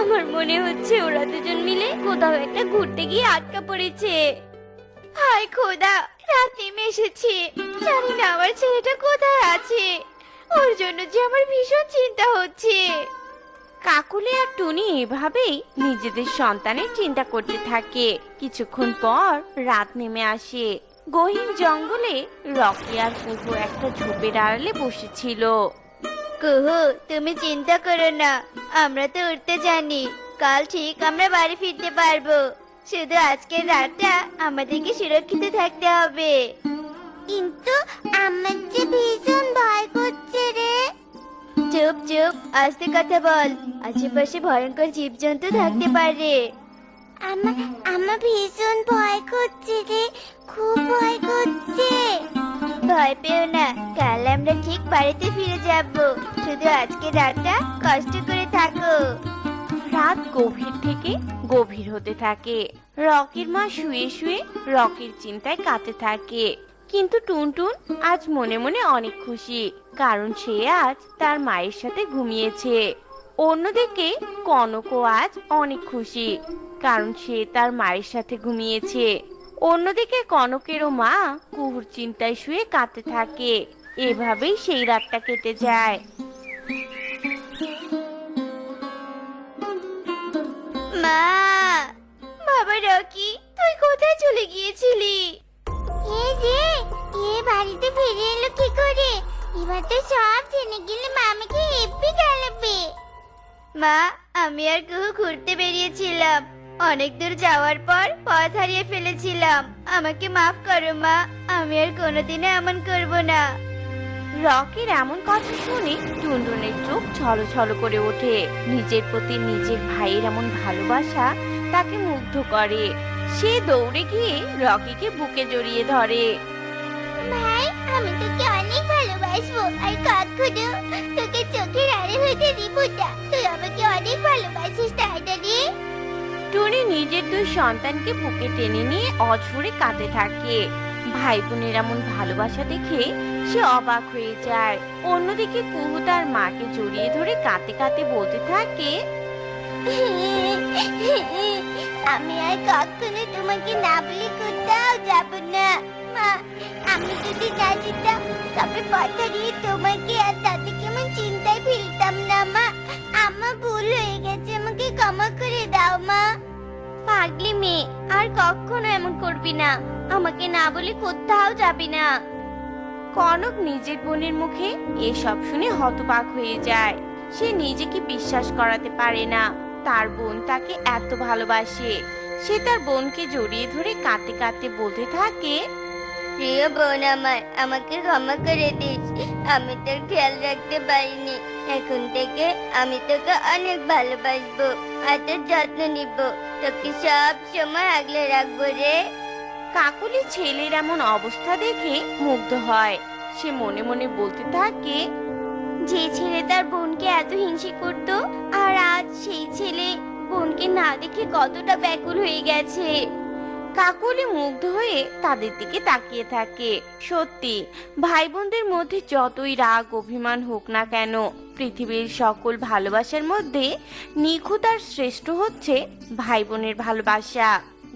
আমার মনে হচ্ছে ওরা দুজন মিলে কোথাও একটা ঘুরতে গিয়ে আটকা পড়েছে। হায় খোদা, রাত নেমে এসেছে। জানি না আমার ছেলেটা কোথায় আছে। ওর জন্য যে আমার ভীষণ চিন্তা হচ্ছে। কাকুলি আর টুনি এভাবেই নিজেদের সন্তানের চিন্তা করতে থাকে। কিছুক্ষণ পর রাত নেমে আসে। গহীন জঙ্গলে রকি আর কুহু একটা ঝোপের আড়ালে বসেছিল। কুহু তুমি চিন্তা করো না। আমরা তো উঠতে জানি। কাল ঠিক আমরা বাড়ি ফিরতে পারব। শুধু আজকের রাতটা আমাদেরকে সুরক্ষিত থাকতে হবে। কিন্তু আমার যে ভীষণ ভয় করছে রে। চুপ চুপ আস্তে কথা বল। আশেপাশে ভয়ঙ্কর জীবজন্তু থাকতে পারে। আমার আমার ভীষণ ভয় করছে রে। খুব ভয় করছে। ভয় পেও না আমরা ঠিক বাড়িতে ফিরে যাব। শুধু আজকে রাতটা কষ্ট করে থাকো। রাত গভীর থেকে গভীর হতে থাকে। রকির মা শুয়ে শুয়ে রকির চিন্তায় কাতে থাকে। কিন্তু টুনটুন আজ মনে মনে অনেক খুশি, কারণ সে আজ তার মায়ের সাথে ঘুমিয়েছে। অন্যদিকে কনকও আজ অনেক খুশি, কারণ সে তার মায়ের সাথে ঘুমিয়েছে। অন্যদিকে কনকেরও মা কুহুর চিন্তায় শুয়ে কাঁদতে থাকে। এভাবেই সেই রাতটা কেটে যায়। মা বাবা রকি তুই কোথায় চলে গিয়েছিলি? এ রে এ বাড়িতে ফিরে এলো কি করে? এবার তো সব জেনে গেলে মামাকে হেপি গালাবে মা আমি আর কুহু ঘুরতে বেরিয়েছিলাম। অনেক দূর যাওয়ার পর পথ হারিয়ে ফেলেছিলাম। আমাকে মাফ করো মা আমি আর কোনোদিনও এমন করব না। রকির এমন কথা শুনে টুনটুনের চোখ ছলছল করে ওঠে। নিজের প্রতি নিজের ভাইয়ের এমন ভালোবাসা তাকে মুগ্ধ করে। সে দৌড়ে গিয়ে রকিকে বুকে জড়িয়ে ধরে। ভাই আমি তোকে অনেক ভালোবাসবো। আর কখনো তোকে চোখের আড়ে হইতে দিব না। তুই আমাকে অনেক ভালোবাসিস তাই না রে? টুনি নিজের দুই সন্তানকে বুকে টেনে নিয়ে অঝরে কাঁদতে থাকে। ভাই বোনের এমন ভালোবাসা দেখে সে অবাক হয়ে যায়। অন্যদিকে কুহু তার মাকে জড়িয়ে ধরে কাঁদতে কাঁদতে বলতে থাকে, আমি আর কখনো তোমাকে না বলে কোথাও যাব না। মা, আমি যদি না যেতাম, তবে পথ হারিয়ে তোমাকে আর দাদিকে আমি চিন্তায় ফেলতাম না, মা। আমার ভুল হয়ে গেছে, আমাকে ক্ষমা করে দাও, মা। পাগলি মেয়ে, আর কখনো এমন করবি না। আমাকে না বলে কোথাও যাবি না। কনক নিজের বোনের মুখে এসব শুনে হতবাক হয়ে যায়। সে নিজেকে বিশ্বাস করাতে পারে না। তার বোন তাকে এত ভালোবাসে। সে তার বোনকে জড়িয়ে ধরে কাঁদতে কাঁদতে বলতে থাকে, প্রিয় বোন আমার, আমাকে ক্ষমা করে দিস। আমি তোর খেয়াল রাখতে পারিনি। এখন থেকে আমি তোকে অনেক ভালোবাসবো আর তোর যত্ন নিব। তোকে সব সময় আগলে রাখব রে। কাকুলি ছেলের এমন অবস্থা দেখে মুগ্ধ হয়। সে মনে মনে বলতে থাকে, যে ছেলে তার বোনকে এত হিংসে করত, আর আজ সেই ছেলে বোনকে না দেখে কতটা ব্যাকুল হয়ে গেছে। কাকুলি মুগ্ধ হয়ে তাদের দিকে তাকিয়ে থাকে। সত্যি ভাই বোনদের মধ্যে যতই রাগ, অভিমান হোক না কেন, পৃথিবীর সকল ভালোবাসার মধ্যে নিখুঁত আর শ্রেষ্ঠ হচ্ছে ভাই বোনের ভালোবাসা।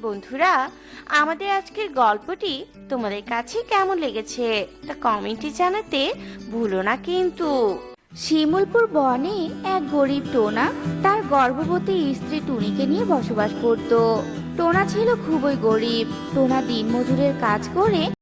বন্ধুরা, আমাদের আজকের গল্পটি তোমাদের কাছে কেমন লেগেছে তা কমেন্টে জানাতে ভুলো না কিন্তু। শিমুলপুর বনে এক গরিব টোনা তার গর্ভবতী স্ত্রী টুনিকে নিয়ে বসবাস করত। টোনা ছিল খুবই গরিব। টোনা দিনমজুরের কাজ করে